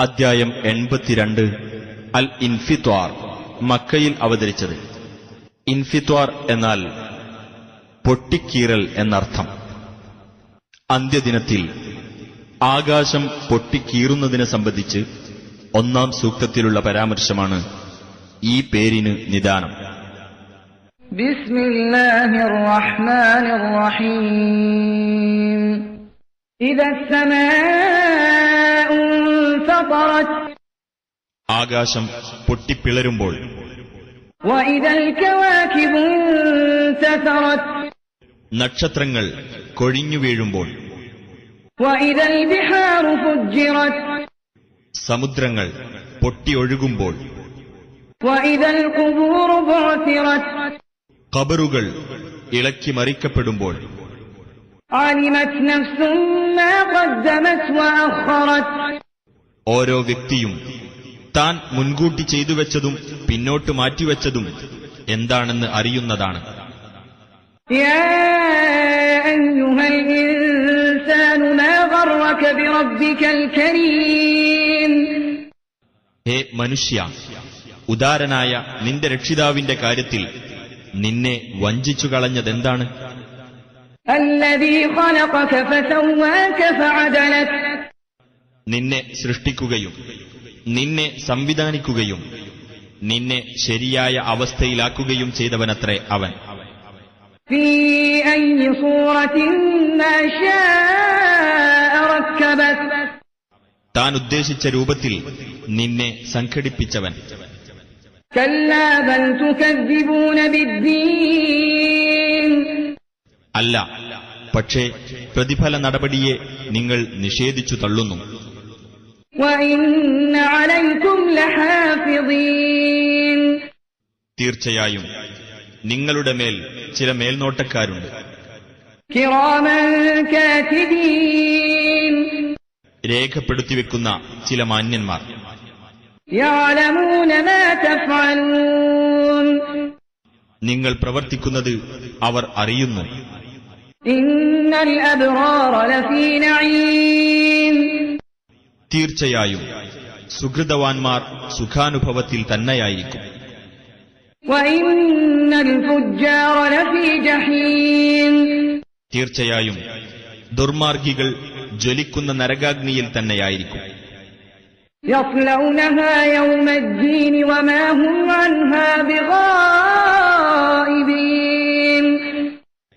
അദ്ധ്യായം എൺപത്തിരണ്ട്. അൽ ഇൻഫിത്വാർ മക്കയിൽ അവതരിച്ചത്. ഇൻഫിത്വാർ എന്നാൽ പൊട്ടിക്കീറൽ എന്നർത്ഥം. അന്ത്യദിനത്തിൽ ആകാശം പൊട്ടിക്കീറുന്നതിനെ സംബന്ധിച്ച് ഒന്നാം സൂക്തത്തിലുള്ള പരാമർശമാണ് ഈ പേരിന് നിദാനം. ഇതസ്സമാ ആകാശം പൊട്ടിപ്പിളരുമ്പോൾ. നക്ഷത്രങ്ങൾ കൊഴിഞ്ഞു വീഴുമ്പോൾ. സമുദ്രങ്ങൾ പൊട്ടിയൊഴുകുമ്പോൾ കബറുകൾ ഇളക്കി മറിക്കപ്പെടുമ്പോൾ. ഓരോ വ്യക്തിയും താൻ മുൻകൂട്ടി ചെയ്തു വെച്ചതും പിന്നോട്ട് മാറ്റിവെച്ചതും എന്താണെന്ന് അറിയുന്നതാണ്. ഹേ മനുഷ്യ ഉദാരനായ നിന്റെ രക്ഷിതാവിന്റെ കാര്യത്തിൽ നിന്നെ വഞ്ചിച്ചു കളഞ്ഞതെന്താണ്? അല്ലതീ നിന്നെ സൃഷ്ടിക്കുകയും നിന്നെ സംവിധാനിക്കുകയും നിന്നെ ശരിയായ അവസ്ഥയിലാക്കുകയും ചെയ്തവനത്രേ അവൻ. താൻ ഉദ്ദേശിച്ച രൂപത്തിൽ നിന്നെ സംഘടിപ്പിച്ചവൻ. അല്ല പക്ഷേ പ്രതിഫല നടപടിയെ നിങ്ങൾ നിഷേധിച്ചു തള്ളുന്നു. തീർച്ചയായും നിങ്ങളുടെ മേൽ ചില മേൽനോട്ടക്കാരുണ്ട്. രേഖപ്പെടുത്തി വെക്കുന്ന ചില മാന്യന്മാർ. നിങ്ങൾ പ്രവർത്തിക്കുന്നത് അവർ അറിയുന്നു. ഇന്നൽ തീർച്ചയായും സുഹൃതവാൻമാർ സുഖാനുഭവത്തിൽ തന്നെയായിരിക്കും. തീർച്ചയായും ദുർമാർഗികൾ ജ്വലിക്കുന്ന നരകാഗ്നിയിൽ തന്നെയായിരിക്കും.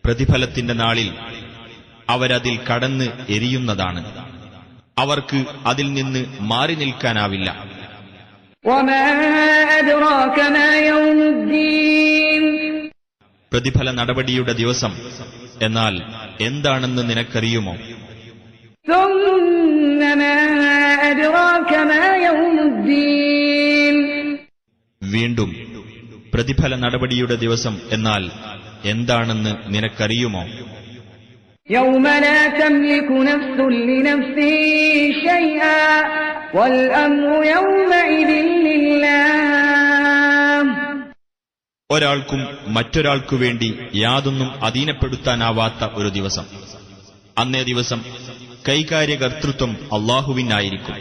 പ്രതിഫലത്തിന്റെ നാളിൽ അവരതിൽ കടന്ന് എരിയുന്നതാണ്. അവർക്ക് അതിൽ നിന്ന് മാറി നിൽക്കാനാവില്ല. പ്രതിഫല നടപടിയുടെ ദിവസം. എന്നാൽ എന്താണെന്ന് നിനക്കറിയുമോ? വീണ്ടും പ്രതിഫല നടപടിയുടെ ദിവസം എന്നാൽ എന്താണെന്ന് നിനക്കറിയുമോ? يوم لا تملك نفس لنفس شيئا والأمر يومئذ لله ഒരാൾക്കും മറ്റൊരാൾക്കു വേണ്ടി യാതൊന്നും അധീനപ്പെടുത്താനാവാത്ത ഒരു ദിവസം അന്നേ ദിവസം കൈകാര്യകർത്തൃത്വം അള്ളാഹുവിനായിരിക്കും